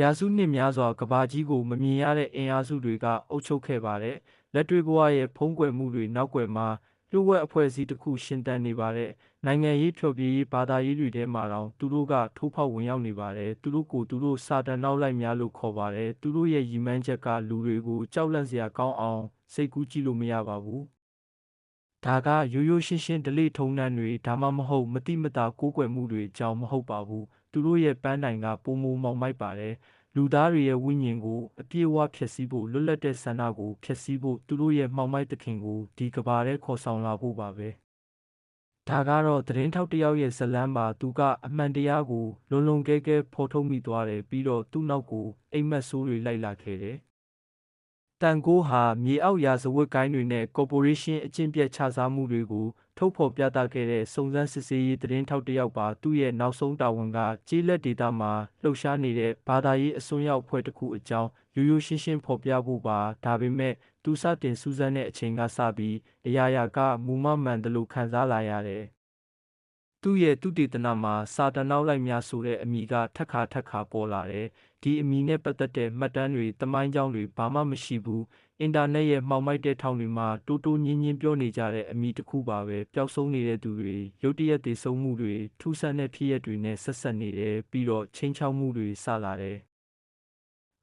ရာစုနှစ်များစွာကဘာကြီးကိုမမြင်ရတဲ့အင်အားစုတွေကအုပ်ချုပ်ခဲ့ပါတယ်။လက်တွေ့ဘဝရဲ့ဖုံးကွယ်မှုတွေနောက်ွယ်မှာလျှို့ဝှက်အဖွဲ့အစည်းတစ်ခုရှင်သန်နေပါတယ်။နိုင်ငံရေးဖြော်ပြရေးဘာသာရေးတွေထဲမှာတောင်သူတို့ကထိုးဖောက်ဝင်ရောက်နေပါတယ်။သူတို့ကိုသူတို့စာတန်နောက်လိုက်များလို့ခေါ်ပါတယ်။သူတို့ရဲ့ရည်မှန်းချက်ကလူတွေကိုကြောက်လန့်စရာကောင်းအောင်စိတ်ကူးကြည့်လို့မရပါဘူး။ဒါကရိုးရိုးရှင်းရှင်းဒလိထုံနှံတွေဒါမှမဟုတ်မတိမတာကိုးကွယ်မှုတွေအကြောင်းမဟုတ်ပါဘူး။ သူတို့ရဲ့ပန်းတိုင်ကပုံမမောင်မိုက်ပါတယ်။လူသားတွေရဲ့ဝိညာဉ်ကိုအပြည့်အဝဖျက်ဆီးဖို့လွတ်လပ်တဲ့ဆန္ဒကိုဖျက်ဆီးဖို့သူတို့ရဲ့မှောင်မိုက်သခင်ကိုဒီကဘာထဲခေါ်ဆောင်လာဖို့ပါပဲ။ဒါကတော့သတင်းထောက်တစ်ယောက်ရဲ့ဇလန်းပါသူကအမှန်တရားကိုလုံလုံကဲကဲဖော်ထုတ်မိသွားတယ်ပြီးတော့သူ့နောက်ကိုအိမ်မက်ဆိုးတွေလိုက်လာခဲ့တယ်။တန်ကိုးဟာမြေအောက်ရာဇဝတ်ကိုင်းတွေနဲ့ကော်ပိုရေးရှင်းအကျင့်ပြတ်ခြစားမှုတွေကို ထုတ်ဖော်ပြသခဲ့တဲ့စုံစမ်းစစ်ဆေးရေးသတင်းထောက်တစ်ယောက်ပါသူ့ရဲ့နောက်ဆုံးတာဝန်ကကြေးလက်ဒေတာမှာလှုပ်ရှားနေတဲ့ဘာသာရေးအစွန်းရောက်ဖွဲ့တစ်ခုအကြောင်းရိုးရိုးရှင်းရှင်းဖော်ပြဖို့ပါဒါပေမဲ့သူစတင်စူးစမ်းတဲ့အချိန်ကစပြီးအရာရာကမူမမှန်တယ်လို့ခံစားလာရတယ်သူ့ရဲ့သူတေသနာမှာစာတနောက်လိုက်များဆိုတဲ့အမိကထက်ခါထက်ခါပေါ်လာတယ်။ဒီအမိနဲ့ပတ်သက်တဲ့မှတ်တမ်းတွေတမိုင်းကြောင်းတွေဘာမှမရှိဘူး။အင်တာနက်ရဲ့မှောင်မိုက်တဲ့ထောင်တွေမှာတိုးတိုးညင်းညင်းပြောနေကြတဲ့အမိတစ်ခုပါပဲ။ပျောက်ဆုံးနေတဲ့သူတွေရုတ်တရက်တည်ဆုံးမှုတွေထူးဆန်းတဲ့ဖြစ်ရပ်တွေနဲ့ဆက်ဆက်နေတယ်ပြီးတော့ချင်းချောက်မှုတွေစလာတယ်။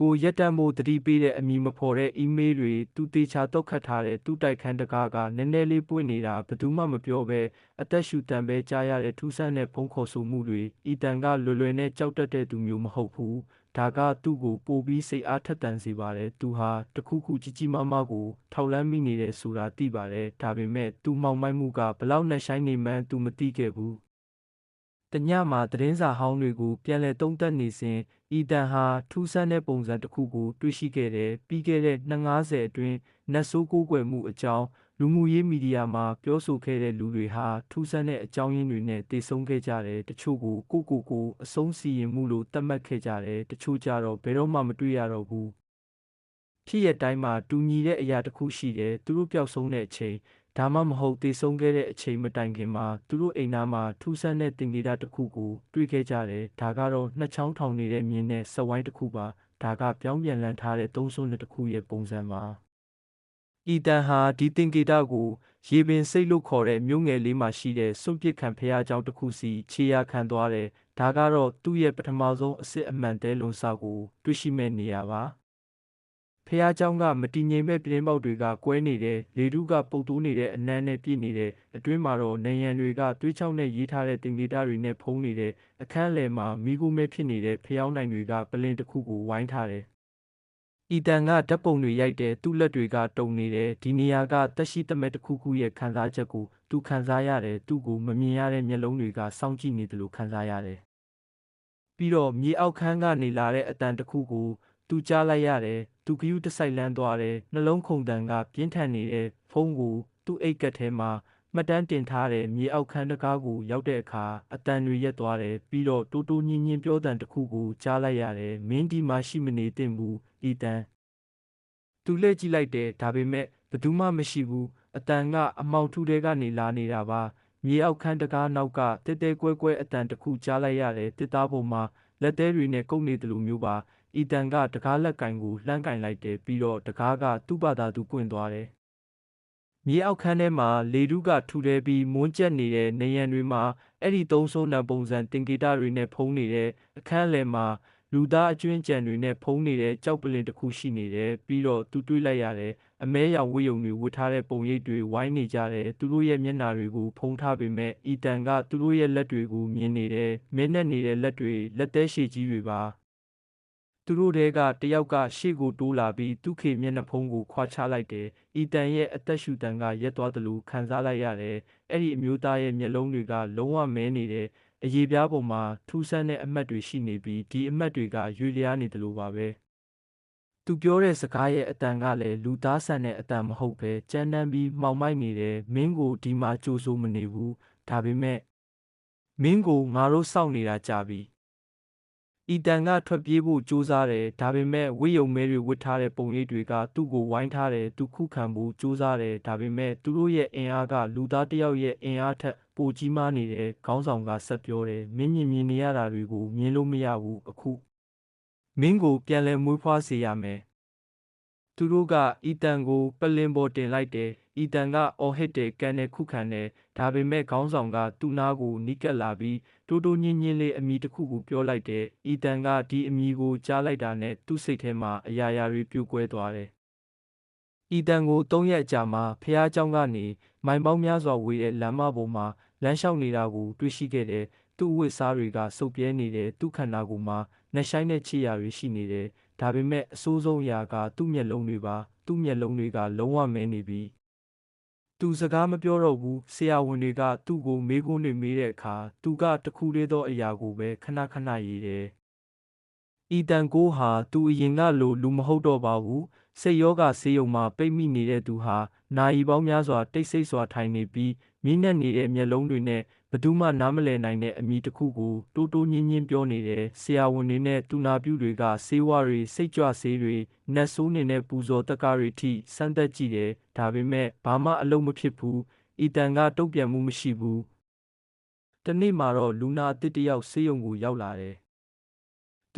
ကိုရက်တမ်းမို့တတိပေးတဲ့အမည်မဖော်တဲ့အီးမေးလ်တွေသူတေချာတုတ်ခတ်ထားတဲ့သူ့တိုက်ခန်းတကားကနည်းနည်းလေးပွင့်နေတာဘယ်သူမှမပြောဘဲအသက်ရှူတန်ပဲကြားရတဲ့ထူးဆန်းတဲ့ဖုံးခေါ်ဆိုမှုတွေဤတန်ကလွယ်လွယ်နဲ့ကြောက်တတ်တဲ့သူမျိုးမဟုတ်ဘူး ဒါကသူ့ကိုပိုပြီးစိတ်အားထက်သန်စေပါတယ်သူဟာတခုခုကြီးကြီးမားမားကိုထောက်လန်းမိနေတယ်ဆိုတာသိပါတယ်ဒါပေမဲ့သူမှောင်မိုက်မှုကဘလောက်နဲ့ဆိုင်နေမှန်းသူမသိခဲ့ဘူးတညမှာသတင်းစာဟောင်းတွေကိုပြန်လည်သုံးသပ်နေစဉ်ဤတန်ဟာထူးဆန်းတဲ့ပုံစံတစ်ခုကိုတွေ့ရှိခဲ့တယ်ပြီးခဲ့တဲ့250အတွင်းနတ်ဆိုးကိုးကွယ်မှုအကြောင်း လူမှုရေးမီဒီယာမှာပြောဆိုခဲ့တဲ့လူတွေဟာထူးဆန်းတဲ့အကြောင်းရင်းတွေနဲ့တည်ဆုံခဲ့ကြတယ်တချို့ကိုကိုကိုကိုအဆုံးစီရင်မှုလို့သတ်မှတ်ခဲ့ကြတယ်တချို့ကြတော့ဘယ်တော့မှမတွေ့ရတော့ဘူးဖြစ်ရတိုင်းမှာတူညီတဲ့အရာတစ်ခုရှိတယ်သူတို့ပျောက်ဆုံးတဲ့အချိန်ဒါမှမဟုတ်တည်ဆုံခဲ့တဲ့အချိန်မတိုင်ခင်မှာသူတို့အိမ်သားမှာထူးဆန်းတဲ့တင်ကေတာတစ်ခုကိုတွေ့ခဲ့ကြတယ်ဒါကတော့နှစ်ချောင်းထောင်နေတဲ့မြင်းနဲ့စဝိုင်းတစ်ခုပါဒါကပြောင်းပြန်လည်ထားတဲ့သုံးဆုံးတစ်ခုရဲ့ပုံစံပါ ဤတန်ဟာဒီတင်ကေတာကိုရေပင်စိတ်လို့ခေါ်တဲ့မြို့ငယ်လေးမှာရှိတဲ့စွန့်ပစ်ခံဖះเจ้าတစ်ခုစီခြေရခံသွားတယ်ဒါကတော့သူ့ရဲ့ပထမဆုံးအစ်စ်အမှန်တဲလွန်စာကိုတွေ့ရှိမဲ့နေရာပါဖះเจ้าကမတည်ငြိမ်မဲ့ပြင်းပေါက်တွေကကွဲနေတယ်လေထုကပုတ်တိုးနေတဲ့အနမ်းနဲ့ပြည့်နေတယ်အတွင်းမှာတော့နေရန်တွေကသွေးချောင်းနဲ့ရေးထားတဲ့တင်ဂီတာတွေနဲ့ဖုံးနေတဲ့အခန်းလယ်မှာမိကူမဲဖြစ်နေတဲ့ဖျောင်းနိုင်တွေကပလင်တစ်ခုကိုဝိုင်းထားတယ် ဤတန်ကဓာတ်ပုံတွေရိုက်တယ်သူ့လက်တွေကတုံနေတယ်ဒီနေရာကတက်ရှိတမဲတစ်ခုခုရဲ့ခံစားချက်ကိုသူခံစားရတယ်သူ့ကိုမမြင်ရတဲ့မျက်လုံးတွေကစောင့်ကြည့်နေတယ်လို့ခံစားရတယ်ပြီးတော့မြေအောက်ခန်းကနေလာတဲ့အတန်တစ်ခုကိုသူကြားလိုက်ရတယ်သူကယူတဆိုင်လန်းသွားတယ်နှလုံးခုန်တန်ကပြင်းထန်နေတဲ့ဖုန်းကိုသူ့အိတ်ကက်ထဲမှာမှတ်တမ်းတင်ထားတဲ့မြေအောက်ခန်းတကားကိုရောက်တဲ့အခါအတန်တွေရက်သွားတယ်ပြီးတော့တိုးတိုးညင်းညင်းပြောတန်တစ်ခုကိုကြားလိုက်ရတယ်မင်းဒီမှာရှိမနေသင့်ဘူး ဤတန်သူလှည့်ကြည့်လိုက်တယ်ဒါပေမဲ့ဘယ်သူမှမရှိဘူးအတန်ကအမောက်ထူးတဲ့ကနေလာနေတာပါမြေအောက်ခန်းတကားနောက်ကတဲတဲကွဲကွဲအတန်တစ်ခုကြားလိုက်ရတယ်တစ်သားပေါ်မှာလက်သေးတွေနဲ့ကုတ်နေတယ်လို့မျိုးပါအီတန်ကတကားလက်ကင်ကိုလှမ်းကင်လိုက်တယ်ပြီးတော့တကားကသူ့ဘာသာသူပွင့်သွားတယ်။မြေအောက်ခန်းထဲမှာလေတုကထူထဲပြီးမွန်းကျက်နေတဲ့နေရန်တွေမှာအဲ့ဒီသုံးဆုံးနံပုံစံတင်ဂီတာတွေနဲ့ဖုံးနေတဲ့အခန်းလယ်မှာ လူသားအကျွင်းကြံတွေနဲ့ဖုံးနေတဲ့ကြောက်ပလင်တစ်ခုရှိနေတယ်ပြီးတော့သူတွေးလိုက်ရတယ်အမဲရောင်ဝိယုံတွေဝတ်ထားတဲ့ပုံရိပ်တွေဝိုင်းနေကြတယ်သူတို့ရဲ့မျက်နှာတွေကိုဖုံးထားပေမဲ့အီတန်ကသူတို့ရဲ့လက်တွေကိုမြင်နေတယ်မင်းနဲ့နေတဲ့လက်တွေလက်သေးရှည်ကြီးတွေပါသူတို့တဲကတယောက်ကရှေ့ကိုတိုးလာပြီးသူ့ခေမျက်နှာဖုံးကိုခွာချလိုက်တယ်။ဤတန်ရဲ့အသက်ရှူတန်ကရက်သွားသလိုခံစားလိုက်ရတယ်။အဲ့ဒီအမျိုးသားရဲ့မျက်လုံးတွေကလုံးဝမဲနေတယ်။ အရေးပြားပေါ်မှာထူးဆန်းတဲ့အမတ်တွေရှိနေပြီးဒီအမတ်တွေကရွေလျားနေတယ်လို့ပါပဲ။သူပြောတဲ့စကားရဲ့အတန်ကလည်းလူသားဆန်တဲ့အတန်မဟုတ်ပဲကြမ်းတမ်းပြီးမှောင်မိုက်နေတယ်။မင်းကိုဒီမှာကြိုးစိုးမနေဘူး။ဒါပေမဲ့မင်းကိုငါတို့စောင့်နေတာကြာပြီ။အီတန်ကထွက်ပြေးဖို့ကြိုးစားတယ်ဒါပေမဲ့ဝိယုံမဲတွေဝတ်ထားတဲ့ပုံရိပ်တွေကသူ့ကိုဝိုင်းထားတယ်သူခုခံဖို့ကြိုးစားတယ်ဒါပေမဲ့သူတို့ရဲ့အင်အားကလူသားတစ်ယောက်ရဲ့အင်အားထက် ပိုကြီးမားနေတယ်ခေါင်းဆောင်ကဆက်ပြောတယ်မင်းမြင်မြင်နေရတာတွေကိုမြင်လို့မရဘူးအခု မင်းကိုပြန်လည်မွေးဖွားစေရမယ်သူတို့ကအီတန်ကိုပလင်ပေါ်တင်လိုက်တယ်အီတန်ကအော်ဟစ်တယ်ကန်နဲ့ခုခံတယ်ဒါပေမဲ့ခေါင်းဆောင်ကသူ့နားကိုနီးကပ်လာပြီးတိုးတိုးညင်းညင်းလေးအမည်တစ်ခုကိုပြောလိုက်တယ်အီတန်ကဒီအမည်ကိုကြားလိုက်တာနဲ့သူ့စိတ်ထဲမှာအရာရာတွေပြိုကွဲသွားတယ်အီတန်ကို၃ရက်အကြာမှာဖះเจ้าကနေမိုင်ပေါင်းများစွာဝေးတဲ့လမ်းမပေါ်မှာ လမ်းလျှောက်နေတာကိုတွေ့ရှိခဲ့တယ်သူ့အဝတ်စားတွေကစုပ်ပြဲနေတယ်သူ့ခန္ဓာကိုယ်မှာနှဆိုင်တဲ့ခြေရာတွေရှိနေတယ်ဒါပေမဲ့အဆိုးဆုံးအရာကသူ့မျက်လုံးတွေပါသူ့မျက်လုံးတွေကလုံးဝမဲနေပြီသူစကားမပြောတော့ဘူးဆရာဝန်တွေကသူ့ကိုမေးခွန်းတွေမေးတဲ့အခါသူကတခုလေးသောအရာကိုပဲခဏခဏရေးတယ်အီတန်ကိုဟာသူအရင်ကလိုလူမဟုတ်တော့ပါဘူးစိတ်ယောဂဆေးရုံမှာပိတ်မိနေတဲ့သူဟာနာယီပေါင်းများစွာတိတ်ဆိတ်စွာထိုင်နေပြီး မြင့်နဲ့နေတဲ့မျက်လုံးတွေနဲ့ဘယ်သူမှနားမလည်နိုင်တဲ့အမိတစ်ခုကိုတိုးတိုးညင်းညင်းပြောနေတယ်ဆရာဝန်တွေနဲ့တူနာပြုတွေကဆေးဝါးတွေစိတ်ကြွဆေးတွေနတ်ဆိုးနေနဲ့ပူဇော်တက္ကတွေထိစမ်းသပ်ကြည့်တယ်ဒါပေမဲ့ဘာမှအလုံးမဖြစ်ဘူးအီတန်ကတုံ့ပြန်မှုမရှိဘူးတနေ့မှာတော့လူနာအစ်တယောက်ဆေးရုံကိုရောက်လာတယ်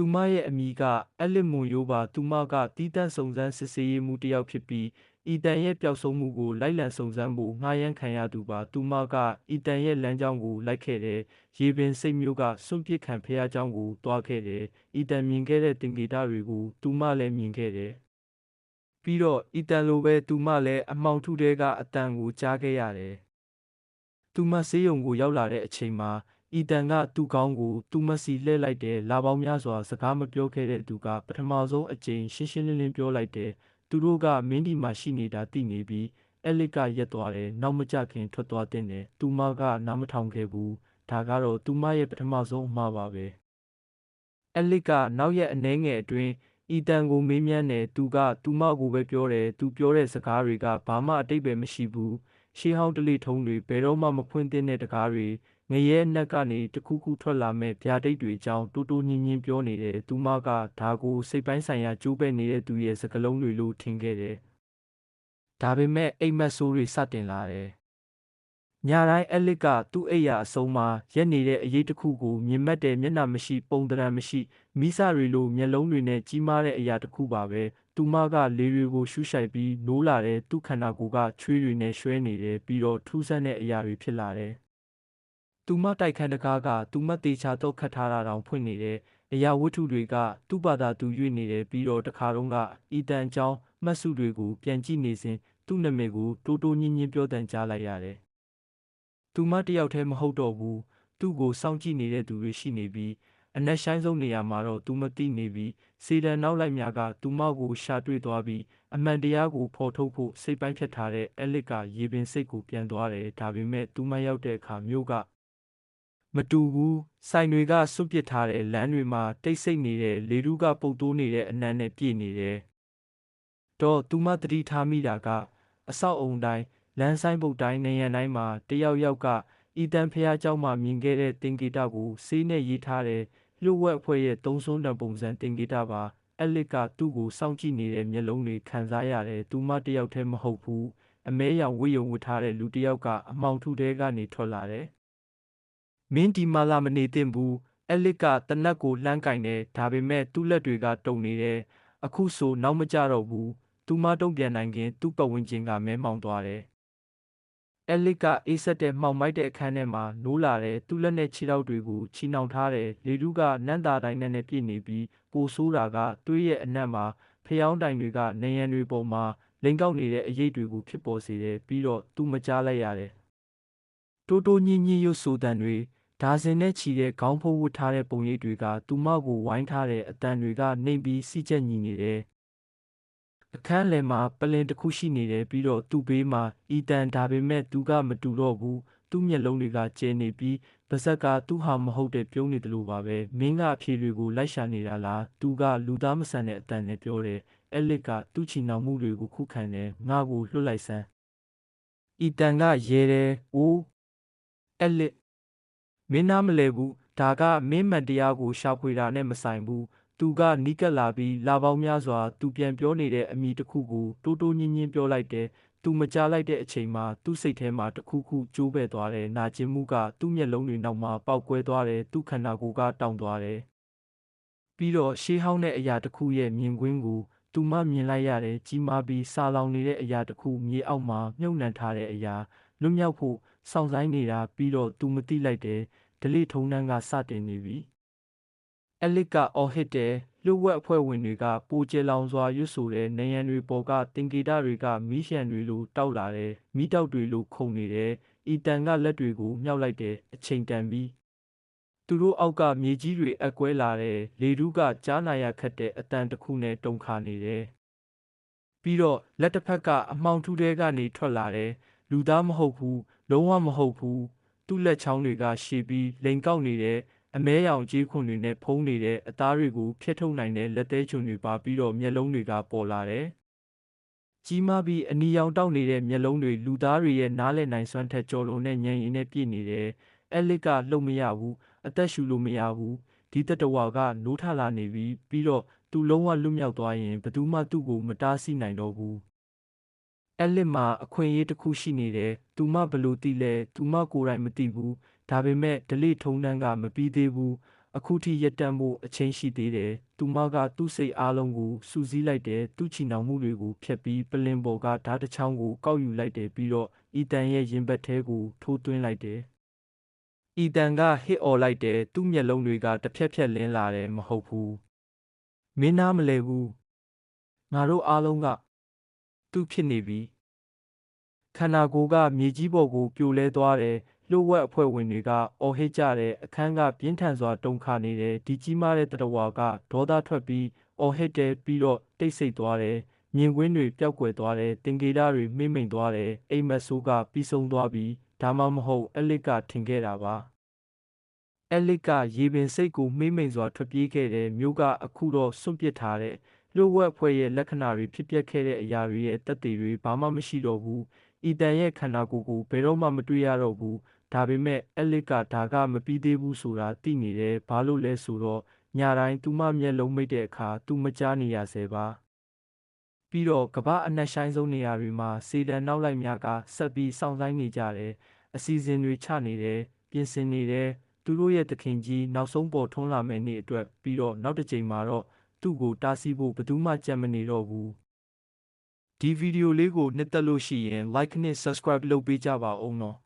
သူမရဲ့အမိကအက်လစ်မွန်ယိုပါသူမကတီးတန့်စုံစမ်းစစ်ဆေးရေးမှုတစ်ယောက်ဖြစ်ပြီး အီတန်ရဲ့ပျောက်ဆုံးမှုကိုလိုက်လံစုံစမ်းဖို့ငှားရမ်းခံရသူပါသူမကအီတန်ရဲ့လမ်းကြောင်းကိုလိုက်ခဲ့တယ်ရေပင်စိတ်မျိုးကစွန့်ပစ်ခံဖះเจ้าကိုတွားခဲ့တယ်အီတန်မြင်ခဲ့တဲ့တင်ဂီတာတွေကိုသူမလည်းမြင်ခဲ့တယ်ပြီးတော့အီတန်လိုပဲသူမလည်းအမောင်ထုတဲကအတန်ကိုကြားခဲ့ရတယ်သူမဆေးရုံကိုရောက်လာတဲ့အချိန်မှာအီတန်ကသူ့ကောင်းကိုသူမစီလှည့်လိုက်တယ်လာပေါင်းများစွာစကားမပြောခဲ့တဲ့သူကပထမဆုံးအကြိမ်ရှင်းရှင်းလင်းလင်းပြောလိုက်တယ် သူတို့ကမင်းဒီမှာရှိနေတာသိနေပြီးအဲလစ်ကရက်သွားတယ်နောက်မကြခင်ထွက်သွားတဲ့တယ်သူမကနားမထောင်ခဲ့ဘူးဒါကတော့သူမရဲ့ပထမဆုံးအမှားပါပဲအဲလစ်ကနောက်ရက်အနှဲငယ်အတွင်းအီတန်ကိုမေးမြန်းတယ်သူကသူမကိုပဲပြောတယ်သူပြောတဲ့စကားတွေကဘာမှအတိတ်ပဲမရှိဘူးရှေးဟောင်းတလေထုံးတွေဘယ်တော့မှမဖွင့်သင့်တဲ့တကားတွေ ငရဲအနက်ကနေတခုခုထွက်လာမဲ့ဗျာဒိတ်တွေအကြောင်းတူတူညင်းညင်းပြောနေတယ်သူမကဒါကိုစိတ်ပိုင်းဆိုင်ရာကျိုးပဲ့နေတဲ့သူရဲ့စကလုံးတွေလို့ထင်ခဲ့တယ်ဒါပေမဲ့အိမ်မက်ဆိုးတွေစတင်လာတယ်ညတိုင်းအလစ်ကသူ့အိယာအဆုံးမှာရက်နေတဲ့အရေးတစ်ခုကိုမြင်မက်တဲ့မျက်နှာမရှိပုံတရံမရှိမိစတွေလိုမျက်လုံးတွေနဲ့ကြီးမားတဲ့အရာတစ်ခုပါပဲသူမကလေတွေကိုရှူးရှိုက်ပြီးနိုးလာတဲ့သူ့ခန္ဓာကိုယ်ကချွေးတွေနဲ့ရွှဲနေတယ်ပြီးတော့ထူးဆန်းတဲ့အရာတွေဖြစ်လာတယ် သူမတိုက်ခန်းတကားကသူမတေချာတော့ခတ်ထားတာတောင်ဖွင့်နေတယ်အရာဝတ္ထုတွေကသူ့ဘာသာသူရွေ့နေတယ်ပြီးတော့တခါတော့ကအီတန်ချောင်းမှတ်စုတွေကိုပြန်ကြည့်နေစဉ်သူ့နာမည်ကိုတိုးတိုးညင်းညင်းပြောတန်ကြားလိုက်ရတယ်သူမတယောက်တည်းမဟုတ်တော့ဘူးသူ့ကိုစောင့်ကြည့်နေတဲ့သူတွေရှိနေပြီးအနက်ရှိုင်းဆုံးနေရာမှာတော့သူမသိနေပြီးစေတံနောက်လိုက်များကသူမကိုရှာတွေ့သွားပြီးအမှန်တရားကိုဖော်ထုတ်ဖို့စိတ်ပိုင်းဖြတ်ထားတဲ့အလစ်ကရေပင်စိတ်ကိုပြန်သွားတယ်ဒါပေမဲ့သူမရောက်တဲ့အခါမြို့က မတူဘူးဆိုင်တွေကစွန့်ပစ်ထားတဲ့လမ်းတွေမှာတိတ်ဆိတ်နေတဲ့လေထုကပုတ်တိုးနေတဲ့အနံ့နဲ့ပြည့်နေတယ်တော့သူမတတိထားမိတာကအဆောက်အုံတိုင်းလမ်းဆိုင်ပုတ်တိုင်းနေရန်တိုင်းမှာတယောက်ယောက်ကဤတန်ဖះเจ้าမှမြင်ခဲ့တဲ့တင်ဂီတာကိုစေးနဲ့ရေးထားတဲ့လျှို့ဝှက်အဖွဲ့ရဲ့သုံးဆုံးတံပုံစံတင်ဂီတာပါအလစ်ကသူ့ကိုစောင့်ကြည့်နေတဲ့မျက်လုံးတွေခံစားရတယ်သူမတယောက်တည်းမဟုတ်ဘူးအမဲရောင်ဝိယုံဝတ်ထားတဲ့လူတစ်ယောက်ကအမောင်ထုတဲကနေထွက်လာတယ် မင်းဒီမာလာမနေသင့်ဘူးအလစ်ကတနက်ကိုလှမ်းကင်တယ်ဒါပေမဲ့သူ့လက်တွေကတုံနေတယ်အခုဆိုနောက်မကြတော့ဘူးသူမတုံ့ပြန်နိုင်ခင်သူ့ပတ်ဝန်းကျင်ကမဲမောင်သွားတယ်အဲလစ်ကအေးဆက်တဲ့မှောင်မိုက်တဲ့အခန်းထဲမှာနိုးလာတဲ့သူ့လက်နဲ့ခြေထောက်တွေကိုချီနှောင်ထားတဲ့လေထုကနန့်တာတိုင်းနဲ့ပြည့်နေပြီးပိုဆိုးတာကသွေးရဲ့အနက်မှာဖျောင်းတိုင်တွေကနေရန်တွေပေါ်မှာလိန်ကောက်နေတဲ့အရေးတွေကိုဖြစ်ပေါ်စေတယ်ပြီးတော့သူမကြားလိုက်ရတယ်တိုးတိုးညင်းညင်းရွတ်ဆိုတန်တွေ ဒါဇင်နဲ့ချီတဲ့ခေါင်းဖုံးဝတ်ထားတဲ့ပုံရိပ်တွေကသူမကိုဝိုင်းထားတဲ့အတန်တွေက နှိမ်ပြီးစီးချက်ညီနေတယ်အခန်းလယ်မှာပလင်တစ်ခုရှိနေတယ်ပြီးတော့သူ့ဘေးမှာအီတန်ဒါပေမဲ့သူကမတူတော့ဘူးသူ့မျက်လုံးတွေကကျဲနေပြီးပါဇက်ကသူ့ဟာမဟုတ်တဲ့ပြုံးနေတယ်လို့ပါပဲမင်းကအဖြေတွေကိုလိုက်ရှာနေတာလားသူကလူသားမဆန်တဲ့အတန်နဲ့ပြောတယ်အဲလစ်ကသူ့ချီနှောင်မှုတွေကိုခုခံတယ်ငါ့ကိုလွတ်လိုက်စမ်းအီတန်ကရဲတယ်အိုးအဲလစ် မင်းနားမလဲဘူးဒါကမင်းမှန်တရားကိုရှာဖွေတာနဲ့မဆိုင်ဘူးသူကနီးကပ်လာပြီးလာပေါင်းများစွာသူပြန်ပြောနေတဲ့အမိတစ်ခုကိုတိုးတိုးညင်းညင်းပြောလိုက်တယ်သူမကြားလိုက်တဲ့အချိန်မှာသူ့စိတ်ထဲမှာတခုခုကျိုးပဲ့သွားတယ်နာကျင်မှုကသူ့မျက်လုံးတွေနောက်မှာပေါက်ကွဲသွားတယ်သူ့ခန္ဓာကိုယ်ကတောင့်သွားတယ်ပြီးတော့ရှေးဟောင်းတဲ့အရာတစ်ခုရဲ့မြင်ကွင်းကိုသူမမြင်လိုက်ရတယ်ကြီးမားပြီးစာလောင်နေတဲ့အရာတစ်ခုမြေအောက်မှာမြုပ်နှံထားတဲ့အရာလွတ်မြောက်ဖို့ စောင့်ဆိုင်နေတာပြီးတော့သူမသိလိုက်တယ်ဒလိထုံနှန်းကစတင်နေပြီအလစ်ကအော်ဟစ်တယ်လှုပ်ဝက်အဖွဲ့ဝင်တွေကပိုကျလောင်စွာရွတ်ဆိုတဲ့နေရန်တွေပေါ်ကတင်ကေတတွေကမီးရှံတွေလိုတောက်လာတယ်မီးတောက်တွေလိုခုန်နေတယ်အီတန်ကလက်တွေကိုမြှောက်လိုက်တယ်အချိန်တန်ပြီးသူတို့အောက်ကမြေကြီးတွေအကွဲလာတယ်လေတူးကကြားနာရခတ်တဲ့အတန်တစ်ခုနဲ့တုန်ခါနေတယ်ပြီးတော့လက်တစ်ဖက်ကအမှောင်ထူးတဲကနေထွက်လာတယ် လူသားမဟုတ်ဘူးလုံးဝမဟုတ်ဘူးသူ့လက်ချောင်းတွေကရှည်ပြီးလိန်ကောက်နေတဲ့အမဲရောင်ကြီးခွန်တွေနဲ့ဖုံးနေတဲ့အသားတွေကိုဖျက်ထုတ်နိုင်တဲ့လက်သေးချွန်တွေပါပြီးတော့မျက်လုံးတွေကပေါ်လာတယ်ကြီးမားပြီးအနီရောင်တောက်နေတဲ့မျက်လုံးတွေလူသားတွေရဲ့နားလည်နိုင်စွမ်းထက်ကျော်လွန်တဲ့ဉာဏ်ရည်နဲ့ပြည့်နေတယ်။အဲလစ်ကလှုပ်မရဘူးအသက်ရှူလို့မရဘူးဒီတတဝါကနိုးထလာနေပြီပြီးတော့သူလုံးဝလွတ်မြောက်သွားရင်ဘယ်သူမှသူ့ကိုမတားဆီးနိုင်တော့ဘူး။ အဲလစ်မှာအခွင့်အရေးတစ်ခုရှိနေတယ်။သူမဘလို့သိလဲသူမကိုယ်တိုင်မသိဘူး။ဒါပေမဲ့ဒလိထုံးတန်းကမပြီးသေးဘူး။အခုထိရက်တန့်ဖို့အချိန်ရှိသေးတယ်။သူမကသူ့စိတ်အားလုံးကိုစူးစီးလိုက်တယ်။သူ့ချီနှောင်မှုတွေကိုဖျက်ပြီးပလင်ပေါ်ကဓာတ်တစ်ချောင်းကိုကောက်ယူလိုက်တယ်ပြီးတော့အီတန်ရဲ့ရင်ဘတ်ထဲကိုထိုးသွင်းလိုက်တယ်။အီတန်ကဟစ်အော်လိုက်တယ်သူ့မျက်လုံးတွေကတစ်ဖြက်ဖြက်လင်းလာတယ်မဟုတ်ဘူး။မင်းနားမလဲဘူး။ငါတို့အားလုံးက သူ့ဖြစ်နေပြီ။ခန္ဓာကိုယ်ကမြေကြီးပေါ်ကိုပြိုလဲသွားတယ်။လှုပ်ဝက်အဖွဲ့ဝင်တွေကအော်ဟစ်ကြတဲ့အခန်းကပြင်းထန်စွာတုန်ခါနေတယ်ဒီကြီးမားတဲ့တရဝါကဒေါသထွက်ပြီးအော်ဟစ်တယ်ပြီးတော့တိတ်ဆိတ်သွားတယ်မြင်ကွင်းတွေပျောက်ကွယ်သွားတယ်တင်ကေတာတွေမှိမ့်မိန်သွားတယ်အိမ်မက်ဆိုးကပြီးဆုံးသွားပြီးဒါမှမဟုတ်အလစ်ကထင်ခဲ့တာပါအလစ်ကရေပင်စိတ်ကိုမှိမ့်မိန်စွာထွက်ပြေးခဲ့တယ်မြို့ကအခုတော့စွန့်ပစ်ထားတဲ့ လှုပ်ဝက်ဖွဲ့ရဲ့လက္ခဏာတွေဖြစ်ပျက်ခဲ့တဲ့အရာတွေရဲ့တက်တွေတွေဘာမှမရှိတော့ဘူးအီတန်ရဲ့ခန္ဓာကိုယ်ကိုဘယ်တော့မှမတွေ့ရတော့ဘူးဒါပေမဲ့အလစ်ကဒါကမပြီးသေးဘူးဆိုတာသိနေတယ်ဘာလို့လဲဆိုတော့ညတိုင်းသူမမျက်လုံးမိတ်တဲ့အခါသူမကြားနေရဆဲပါပြီးတော့ကမ္ဘာအနှက်ဆိုင်ဆုံးနေရာတွေမှာစေတံနောက်လိုက်များကဆက်ပြီးစောင့်ဆိုင်နေကြတယ်အစီအစဉ်တွေချနေတယ်ပြင်ဆင်နေတယ်သူတို့ရဲ့တခင်ကြီးနောက်ဆုံးပေါ်ထွန်းလာမယ့်နေ့အတွက်ပြီးတော့နောက်တစ်ချိန်မှာတော့ သူ့ကိုတားဆီးဖို့ဘယ်သူမှကြံမနေတော့ဘူးဒီဗီဒီယိုလေးကိုနှစ်သက်လို့ရှိရင် like နဲ့ subscribe လုပ်ပေးကြပါဦးနော်